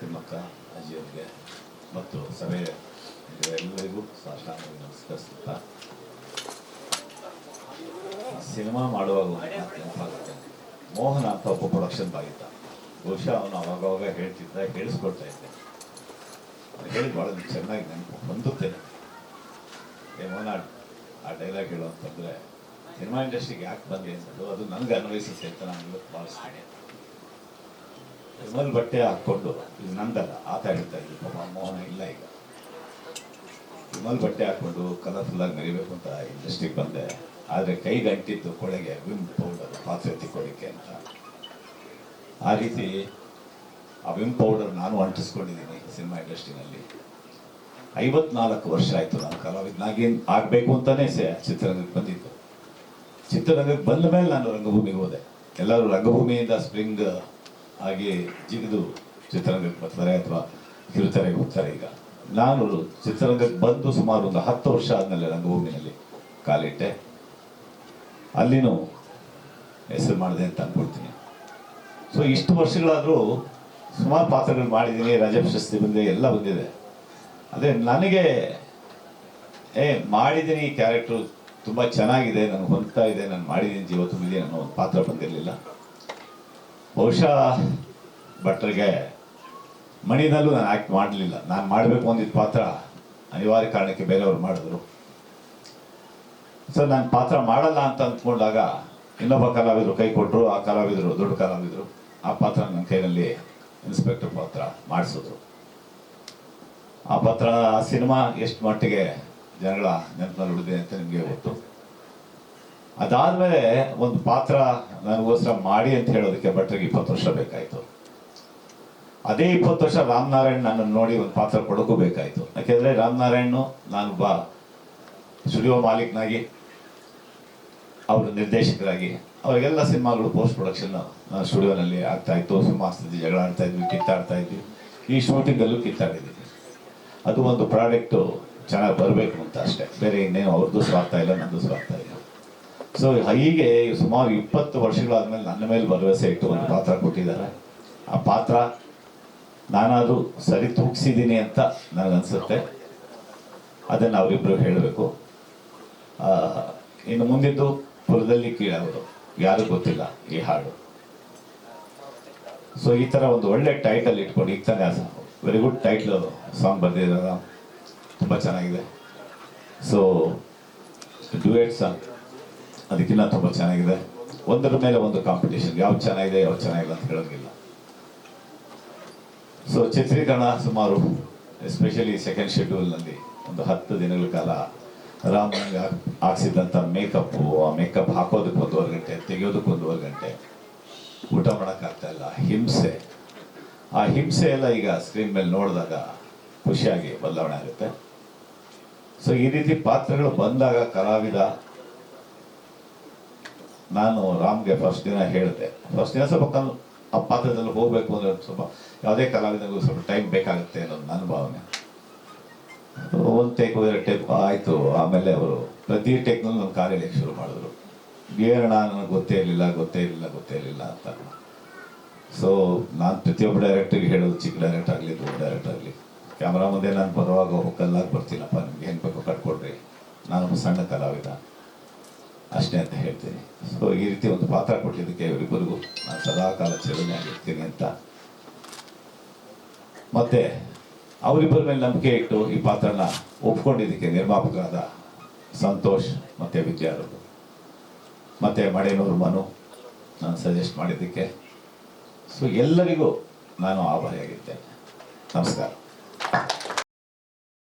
ತಿಮ್ಮಕ್ಕ ಅಜ್ಜಿಯವರಿಗೆ ಮತ್ತು ಸಭೆ ಎಲ್ಲರಿಗೂ ಸಾಷ್ಟಾಂಗ ನಮಸ್ಕರಿಸುತ್ತಾ ಸಿನಿಮಾ ಮಾಡುವಾಗ ನೆನಪಾಗುತ್ತೆ ಮೋಹನ ಅಂತ ಒಬ್ಬ ಪ್ರೊಡಕ್ಷನ್ ಬಾಗಿದ್ದ ಬಹುಶಃ ಅವನು ಅವಾಗವಾಗ ಹೇಳ್ತಿದ್ದ ಹೇಳಿಸ್ಕೊಡ್ತಾ ಇದ್ದೆ ಹೇಳಿ ಭಾಳ ಚೆನ್ನಾಗಿ ನೆನಪು ಹೊಂದುತ್ತೆ ಏ ಮೋಹನ ಆ ಡೈಲಾಗ್ ಹೇಳು ಅಂತಂದರೆ ಸಿನಿಮಾ ಇಂಡಸ್ಟ್ರಿಗೆ ಯಾಕೆ ಬಂದೆ ಅಂತಂದು ಅದು ನನಗೆ ಅನ್ವಯಿಸುತ್ತೆ ಅಂತ ನಾನು ಭಾವಿಸ್ತೀನಿ ವಿಮಲ್ ಬಟ್ಟೆ ಹಾಕ್ಕೊಂಡು ಇದು ನಂದಲ್ಲ ಆತ ಹೇಳ್ತಾ ಇದ್ದ ಪಾಪ ಮೋಹನ, ಇಲ್ಲ ಈಗ. ವಿಮಲ್ ಬಟ್ಟೆ ಹಾಕ್ಕೊಂಡು ಕಲರ್ಫುಲ್ ಆಗಿ ಅಂತ ಇಂಡಸ್ಟ್ರಿಗೆ ಬಂದೆ. ಆದರೆ ಕೈಗೆ ಅಂಟಿದ್ದು ಕೊಳೆಗೆ ವಿಮ್ ಪೌಡರ್ ಪಾತ್ರೆ ತಿಕ್ಕೋಳಿಕ್ಕೆ ಅಂತ. ಆ ರೀತಿ ಆ ವಿಮ್ ಪೌಡರ್ ನಾನು ಅಂಟಿಸ್ಕೊಂಡಿದ್ದೀನಿ ಸಿನಿಮಾ ಇಂಡಸ್ಟ್ರಿನಲ್ಲಿ ಐವತ್ನಾಲ್ಕು ವರ್ಷ ಆಯಿತು ನಾನು ಕಲಾವಿದನಾಗಿ ಆಗಬೇಕು ಅಂತಲೇ ಸೆ, ಚಿತ್ರರಂಗಕ್ಕೆ ಬಂದಿದ್ದು. ಚಿತ್ರರಂಗಕ್ಕೆ ಬಂದ ಮೇಲೆ ನಾನು ರಂಗಭೂಮಿಗೆ ಹೋದೆ. ಎಲ್ಲರೂ ರಂಗಭೂಮಿಯಿಂದ ಸ್ಪ್ರಿಂಗ್ ಆಗಿ ಜಿಗಿದು ಚಿತ್ರರಂಗಕ್ಕೆ ಬರ್ತಾರೆ ಅಥವಾ ಕಿರುತೆರೆಗೆ ಹೋಗ್ತಾರೆ ಈಗ. ನಾನು ಚಿತ್ರರಂಗಕ್ಕೆ ಬಂದು ಸುಮಾರು ಒಂದು ಹತ್ತು ವರ್ಷ ಆದಮೇಲೆ ರಂಗಭೂಮಿನಲ್ಲಿ ಕಾಲಿಟ್ಟೆ. ಅಲ್ಲಿನೂ ಹೆಸರು ಮಾಡಿದೆ ಅಂತ ಅಂದ್ಕೊಳ್ತೀನಿ ಸೊ ಇಷ್ಟು ವರ್ಷಗಳಾದರೂ ಸುಮಾರು ಪಾತ್ರಗಳು ಮಾಡಿದ್ದೀನಿ ರಾಜ ಪ್ರಶಸ್ತಿ ಬಂದಿದೆ, ಎಲ್ಲ ಬಂದಿದೆ. ಅದೇ ನನಗೆ, ಏ, ಮಾಡಿದ್ದೀನಿ ಕ್ಯಾರೆಕ್ಟ್ರು, ತುಂಬ ಚೆನ್ನಾಗಿದೆ ನನಗೆ ಹೊಂದ್ತಾ ಇದೆ ನಾನು ಮಾಡಿದ್ದೀನಿ, ಜೀವ ತುಂಬಿದೆ ಅನ್ನೋ ಒಂದು ಪಾತ್ರ ಬಂದಿರಲಿಲ್ಲ. ಬಹುಶಃ ಭಟ್ರಿಗೆ ಮಣಿನಲ್ಲೂ ನಾನು ಆ್ಯಕ್ಟ್ ಮಾಡಲಿಲ್ಲ. ನಾನು ಮಾಡಬೇಕು ಅಂದಿದ್ದ ಪಾತ್ರ ಅನಿವಾರ್ಯ ಕಾರಣಕ್ಕೆ ಬೇರೆಯವರು ಮಾಡಿದ್ರು. ಸರ್ ನಾನು ಪಾತ್ರ ಮಾಡಲ್ಲ ಅಂತ ಅಂದ್ಕೊಂಡಾಗ ಇನ್ನೊಬ್ಬ ಕಲಾವಿದರು ಕೈ ಕೊಟ್ಟರು ಆ ಕಲಾವಿದರು ದೊಡ್ಡ ಕಲಾವಿದರು. ಆ ಪಾತ್ರ ನನ್ನ ಕೈನಲ್ಲಿ ಇನ್ಸ್ಪೆಕ್ಟರ್ ಪಾತ್ರ ಮಾಡಿಸಿದ್ರು. ಆ ಪಾತ್ರ, ಆ ಸಿನಿಮಾ ಎಷ್ಟು ಮಟ್ಟಿಗೆ ಜನಗಳ ನೆನಪಿನಲ್ಲಿ ಉಳಿದಿದೆ ಅಂತ ನಿಮಗೆ ಗೊತ್ತು. ಅದಾದ್ಮೇಲೆ ಒಂದು ಪಾತ್ರ ನನಗೋಸ್ಕರ ಮಾಡಿ ಅಂತ ಹೇಳೋದಕ್ಕೆ ಭಟ್ರಿಗೆ ಇಪ್ಪತ್ತು ವರ್ಷ ಬೇಕಾಯಿತು. ಅದೇ ಇಪ್ಪತ್ತು ವರ್ಷ ರಾಮನಾರಾಯಣ್ ನನ್ನನ್ನು ನೋಡಿ ಒಂದು ಪಾತ್ರ ಕೊಡೋಕ್ಕೂ ಬೇಕಾಯಿತು. ಯಾಕೆಂದರೆ ರಾಮನಾರಾಯಣ್ ನಾನು ಬಾ, ಸ್ಟುಡಿಯೋ ಮಾಲೀಕನಾಗಿ, ಅವರು ನಿರ್ದೇಶಕರಾಗಿ, ಅವರಿಗೆಲ್ಲ ಸಿನಿಮಾಗಳು ಪೋಸ್ಟ್ ಪ್ರೊಡಕ್ಷನ್ ನಾನು ಸ್ಟುಡಿಯೋನಲ್ಲಿ ಆಗ್ತಾ ಇತ್ತು. ಸಿಂಹಾಸ್ತಿದ್ವಿ ಜಗಳ ಆಡ್ತಾ ಇದ್ವಿ, ಕಿತ್ತಾಡ್ತಾ ಇದ್ವಿ. ಈ ಶೂಟಿಂಗಲ್ಲೂ ಕಿತ್ತಾಡಿದ್ದೀನಿ ಅದು ಒಂದು ಪ್ರಾಡಕ್ಟು ಚೆನ್ನಾಗಿ ಬರಬೇಕು ಅಂತ ಅಷ್ಟೇ. ಬೇರೆ ಇನ್ನೇನು ಅವ್ರದ್ದು ಸ್ವಾರ್ಥ ಇಲ್ಲ ನನ್ನದು ಸ್ವಾರ್ಥ ಇಲ್ಲ. ಸೊ ಹೀಗೆ ಸುಮಾರು ಇಪ್ಪತ್ತು ವರ್ಷಗಳಾದ್ಮೇಲೆ ನನ್ನ ಮೇಲೆ ಭರವಸೆ ಇಟ್ಟು ಒಂದು ಪಾತ್ರ ಕೊಟ್ಟಿದ್ದಾರೆ. ಆ ಪಾತ್ರ ನಾನಾದರೂ ಸರಿ ತೂಗಿಸಿದ್ದೀನಿ ಅಂತ ನನಗನ್ಸುತ್ತೆ. ಅದನ್ನು ಅವರಿಬ್ಬರು ಹೇಳಬೇಕು. ಇನ್ನು ಮುಂದಿದ್ದು ಪುರದಲ್ಲಿ ಕೀಳವರು ಯಾರು ಗೊತ್ತಿಲ್ಲ ಈ ಹಾಡು. ಸೊ ಈ ಥರ ಒಂದು ಒಳ್ಳೆ ಟೈಟಲ್ ಇಟ್ಕೊಂಡು ಈಗ ವೆರಿ ಗುಡ್ ಟೈಟ್ಲ್ ಸಾಂಗ್ ಬರ್ದಿದ್ದಾರೆ ತುಂಬ ಚೆನ್ನಾಗಿದೆ. ಸೊ ಡ್ಯೂಯೆಟ್ ಸಾಂಗ್ ಅದಕ್ಕಿಂತ ತುಂಬ ಚೆನ್ನಾಗಿದೆ. ಒಂದರ ಮೇಲೆ ಒಂದು ಕಾಂಪಿಟೇಷನ್ ಯಾವ್ದು ಚೆನ್ನಾಗಿದೆ, ಯಾವ್ದು ಚೆನ್ನಾಗಿಲ್ಲ ಅಂತ ಹೇಳೋದಿಲ್ಲ ಸೊ ಚಿತ್ರೀಕರಣ ಸುಮಾರು ಎಸ್ಪೆಷಲಿ ಸೆಕೆಂಡ್ ಶೆಡ್ಯೂಲ್ನಲ್ಲಿ ಒಂದು ಹತ್ತು ದಿನಗಳ ಕಾಲ ರಾಮ್ ಹಾಕ್ಸಿದಂಥ ಮೇಕಪ್ಪು ಆ ಮೇಕಪ್ ಹಾಕೋದಕ್ಕೆ ಒಂದೂವರೆ ಗಂಟೆ, ತೆಗೆಯೋದಕ್ಕೆ ಒಂದೂವರೆ ಗಂಟೆ. ಊಟ ಮಾಡೋಕ್ಕಾಗ್ತಾ ಇಲ್ಲ. ಹಿಂಸೆ. ಆ ಹಿಂಸೆ ಎಲ್ಲ ಈಗ ಸ್ಕ್ರೀನ್ ಮೇಲೆ ನೋಡಿದಾಗ ಖುಷಿಯಾಗಿ ಬದಲಾವಣೆ ಆಗುತ್ತೆ. ಸೊ ಈ ರೀತಿ ಪಾತ್ರಗಳು ಬಂದಾಗ ಕಲಾವಿದ ನಾನು ರಾಮ್ಗೆ ಫಸ್ಟ್ ದಿನ ಹೇಳಿದೆ. ಫಸ್ಟ್ ದಿನ ಸ್ವಲ್ಪ ಕಲ್ ಆ ಪಾತ್ರದಲ್ಲಿ ಹೋಗಬೇಕು ಅಂದ್ರೆ ಸ್ವಲ್ಪ ಯಾವುದೇ ಕಲಾವಿದನಿಗೂ ಸ್ವಲ್ಪ ಟೈಮ್ ಬೇಕಾಗುತ್ತೆ ಅನ್ನೋದು ನನ್ನ ಭಾವನೆ. ಒಂದು ಟೇಕ್ ಎರಡು ಟೇಕ್ ಆಯಿತು. ಆಮೇಲೆ ಅವರು ಪ್ರತಿ ಟೇಕ್ನಲ್ಲಿ ನನ್ನ ಕಾರ್ಯ ಶುರು ಮಾಡಿದ್ರು. ಏನಣ್ಣ ನನಗೆ ಗೊತ್ತೇ ಇರಲಿಲ್ಲ ಗೊತ್ತೇ ಇರಲಿಲ್ಲ ಗೊತ್ತೇ ಇರಲಿಲ್ಲ ಅಂತ. ಸೊ ನಾನು ಪ್ರತಿಯೊಬ್ಬ ಡೈರೆಕ್ಟರ್ಗೆ ಹೇಳೋದು ಚಿಕ್ಕ ಡೈರೆಕ್ಟರ್ ಆಗಲಿ, ದೊಡ್ಡ ಡೈರೆಕ್ಟ್ ಆಗಲಿ ಕ್ಯಾಮ್ರಾ ಮುಂದೆ ನಾನು ಬರುವಾಗ ಹೊಕ್ಕಲ್ಲಾಗಿ ಬರ್ತೀನಪ್ಪ, ನಿಮ್ಗೆ ಏನು ಬೇಕೋ ಕಟ್ಕೊಡ್ರಿ. ನಾನು ಸಣ್ಣ ಕಲಾವಿದ. ಅಷ್ಟೇ ಅಂತ ಹೇಳ್ತೀನಿ. ಸೊ ಈ ರೀತಿ ಒಂದು ಪಾತ್ರ ಕೊಟ್ಟಿದ್ದಕ್ಕೆ ಇವರಿಬ್ಬರಿಗೂ ನಾನು ಸದಾಕಾಲ ಚಲನೆ ಆಗಿರ್ತೀನಿ ಅಂತ. ಮತ್ತೆ, ಅವರಿಬ್ಬರ ಮೇಲೆ ನಂಬಿಕೆ ಇಟ್ಟು ಈ ಪಾತ್ರನ ಒಪ್ಕೊಂಡಿದ್ದಕ್ಕೆ ನಿರ್ಮಾಪಕರಾದ ಸಂತೋಷ್ ಮತ್ತೆ ವಿದ್ಯಾರವರು ಮತ್ತೆ ಮಡೇನೂರು ಮನು ನಾನು ಸಜೆಸ್ಟ್ ಮಾಡಿದ್ದಕ್ಕೆ. ಸೊ ಎಲ್ಲರಿಗೂ ನಾನು ಆಭಾರಿಯಾಗಿದ್ದೇನೆ ನಮಸ್ಕಾರ.